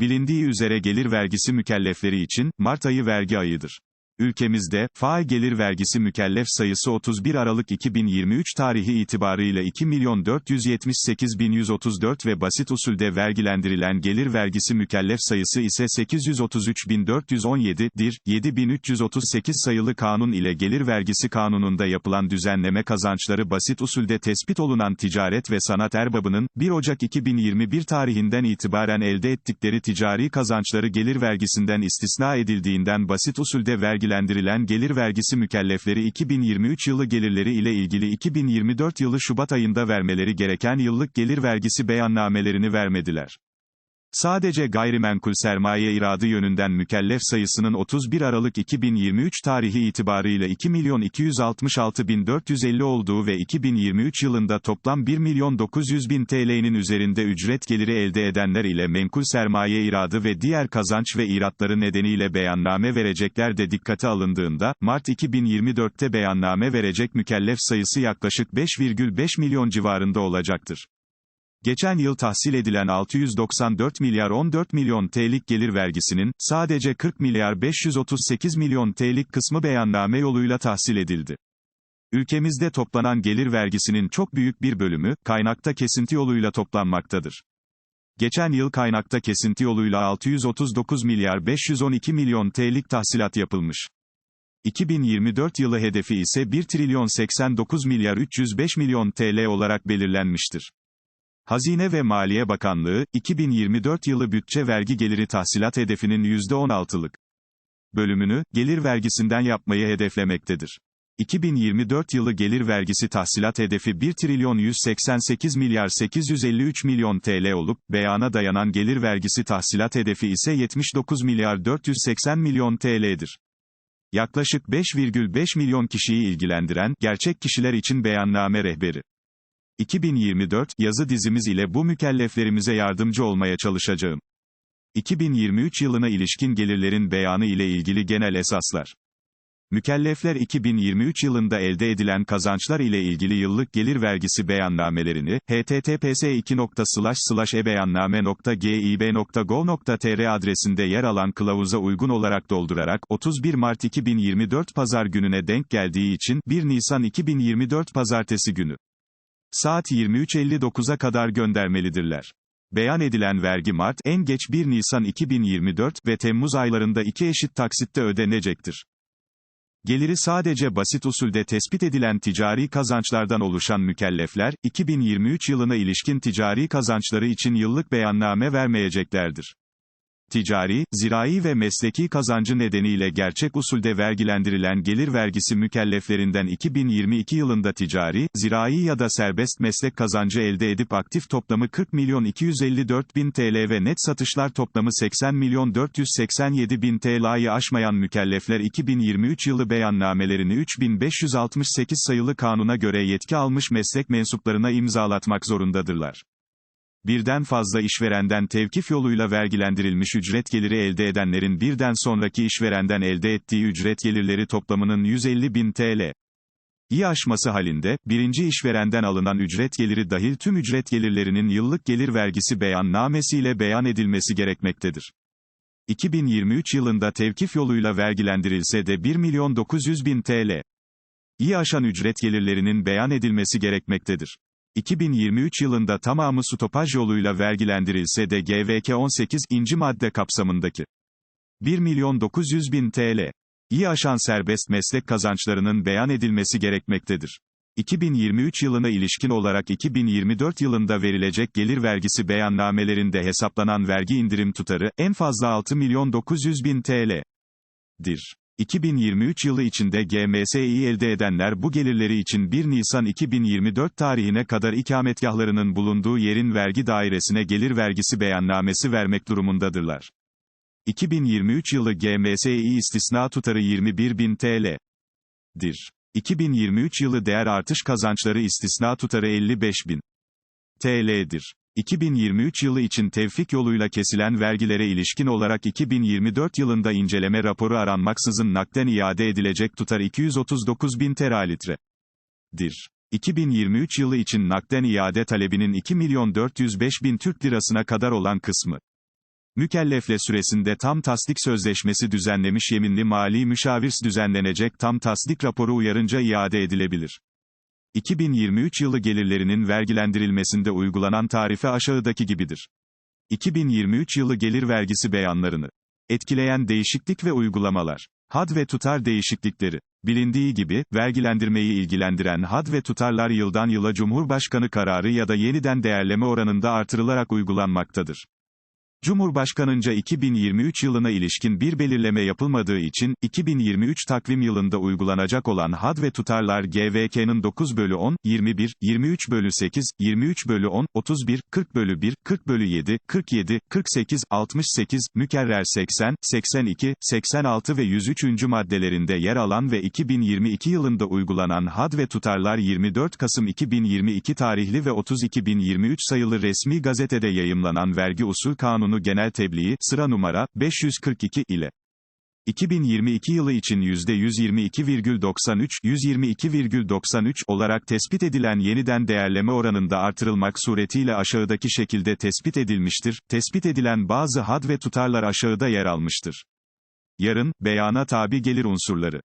Bilindiği üzere gelir vergisi mükellefleri için, Mart ayı vergi ayıdır. Ülkemizde, faal gelir vergisi mükellef sayısı 31 Aralık 2023 tarihi itibarıyla 2.478.134 ve basit usulde vergilendirilen gelir vergisi mükellef sayısı ise 833.417'dir. 7338 sayılı kanun ile gelir vergisi kanununda yapılan düzenleme kazançları basit usulde tespit olunan ticaret ve sanat erbabının, 1 Ocak 2021 tarihinden itibaren elde ettikleri ticari kazançları gelir vergisinden istisna edildiğinden basit usulde vergilendirilen gelir vergisi mükellefleri 2023 yılı gelirleri ile ilgili 2024 yılı Şubat ayında vermeleri gereken yıllık gelir vergisi beyannamelerini vermediler. Sadece gayrimenkul sermaye iradı yönünden mükellef sayısının 31 Aralık 2023 tarihi itibarıyla 2.266.450 olduğu ve 2023 yılında toplam 1.900.000 TL'nin üzerinde ücret geliri elde edenler ile menkul sermaye iradı ve diğer kazanç ve iratları nedeniyle beyanname verecekler de dikkate alındığında, Mart 2024'te beyanname verecek mükellef sayısı yaklaşık 5,5 milyon civarında olacaktır. Geçen yıl tahsil edilen 694 milyar 14 milyon TL'lik gelir vergisinin, sadece 40 milyar 538 milyon TL'lik kısmı beyanname yoluyla tahsil edildi. Ülkemizde toplanan gelir vergisinin çok büyük bir bölümü, kaynakta kesinti yoluyla toplanmaktadır. Geçen yıl kaynakta kesinti yoluyla 639 milyar 512 milyon TL'lik tahsilat yapılmış. 2024 yılı hedefi ise 1 trilyon 89 milyar 305 milyon TL olarak belirlenmiştir. Hazine ve Maliye Bakanlığı, 2024 yılı bütçe vergi geliri tahsilat hedefinin %16'lık bölümünü, gelir vergisinden yapmayı hedeflemektedir. 2024 yılı gelir vergisi tahsilat hedefi 1 trilyon 188 milyar 853 milyon TL olup, beyana dayanan gelir vergisi tahsilat hedefi ise 79 milyar 480 milyon TL'dir. Yaklaşık 5,5 milyon kişiyi ilgilendiren, gerçek kişiler için beyanname rehberi. 2024 yazı dizimiz ile bu mükelleflerimize yardımcı olmaya çalışacağım. 2023 yılına ilişkin gelirlerin beyanı ile ilgili genel esaslar. Mükellefler 2023 yılında elde edilen kazançlar ile ilgili yıllık gelir vergisi beyannamelerini, https ebeyanname.gib.gov.tr adresinde yer alan kılavuza uygun olarak doldurarak, 31 Mart 2024 Pazar gününe denk geldiği için, 1 Nisan 2024 Pazartesi günü. Saat 23.59'a kadar göndermelidirler. Beyan edilen vergi Mart, en geç 1 Nisan 2024 ve Temmuz aylarında iki eşit taksitte ödenecektir. Geliri sadece basit usulde tespit edilen ticari kazançlardan oluşan mükellefler, 2023 yılına ilişkin ticari kazançları için yıllık beyanname vermeyeceklerdir. Ticari, zirai ve mesleki kazancı nedeniyle gerçek usulde vergilendirilen gelir vergisi mükelleflerinden 2022 yılında ticari, zirai ya da serbest meslek kazancı elde edip aktif toplamı 40 milyon 254 bin TL ve net satışlar toplamı 80 milyon 487 bin TL'yi aşmayan mükellefler 2023 yılı beyannamelerini 3568 sayılı kanuna göre yetki almış meslek mensuplarına imzalatmak zorundadırlar. Birden fazla işverenden tevkif yoluyla vergilendirilmiş ücret geliri elde edenlerin birden sonraki işverenden elde ettiği ücret gelirleri toplamının 150 bin TL. İyi aşması halinde, birinci işverenden alınan ücret geliri dahil tüm ücret gelirlerinin yıllık gelir vergisi beyannamesiyle beyan edilmesi gerekmektedir. 2023 yılında tevkif yoluyla vergilendirilse de 1 milyon 900 bin TL. İyi aşan ücret gelirlerinin beyan edilmesi gerekmektedir. 2023 yılında tamamı stopaj yoluyla vergilendirilse de GVK 18 inci madde kapsamındaki 1 milyon 900 bin TL. İyi aşan serbest meslek kazançlarının beyan edilmesi gerekmektedir. 2023 yılına ilişkin olarak 2024 yılında verilecek gelir vergisi beyannamelerinde hesaplanan vergi indirim tutarı, en fazla 6 milyon 900 bin TL. dir. 2023 yılı içinde GMS'yi elde edenler bu gelirleri için 1 Nisan 2024 tarihine kadar ikametgahlarının bulunduğu yerin vergi dairesine gelir vergisi beyannamesi vermek durumundadırlar. 2023 yılı GMS'yi istisna tutarı 21.000 TL. dir. 2023 yılı değer artış kazançları istisna tutarı 55.000 TL'dir. 2023 yılı için tevfik yoluyla kesilen vergilere ilişkin olarak 2024 yılında inceleme raporu aranmaksızın nakden iade edilecek tutar 239 bin teralitre. dir. 2023 yılı için nakden iade talebinin 2 milyon 405 bin Türk lirasına kadar olan kısmı. Mükellefle süresinde tam tasdik sözleşmesi düzenlemiş yeminli mali müşavirs düzenlenecek tam tasdik raporu uyarınca iade edilebilir. 2023 yılı gelirlerinin vergilendirilmesinde uygulanan tarife aşağıdaki gibidir. 2023 yılı gelir vergisi beyanlarını etkileyen değişiklik ve uygulamalar. Had ve tutar değişiklikleri. Bilindiği gibi, vergilendirmeyi ilgilendiren had ve tutarlar yıldan yıla Cumhurbaşkanı kararı ya da yeniden değerleme oranında artırılarak uygulanmaktadır. Cumhurbaşkanınca 2023 yılına ilişkin bir belirleme yapılmadığı için, 2023 takvim yılında uygulanacak olan had ve tutarlar GVK'nın 9 bölü 10, 21, 23 bölü 8, 23 bölü 10, 31, 40 bölü 1, 40 bölü 7, 47, 48, 68, mükerrer 80, 82, 86 ve 103. maddelerinde yer alan ve 2022 yılında uygulanan had ve tutarlar 24 Kasım 2022 tarihli ve 30 2023 sayılı resmi gazetede yayımlanan vergi usul kanunu genel tebliği, sıra numara, 542 ile 2022 yılı için %122,93, 122,93 olarak tespit edilen yeniden değerleme oranında artırılmak suretiyle aşağıdaki şekilde tespit edilmiştir. Tespit edilen bazı had ve tutarlar aşağıda yer almıştır. Yarın, beyana tabi gelir unsurları.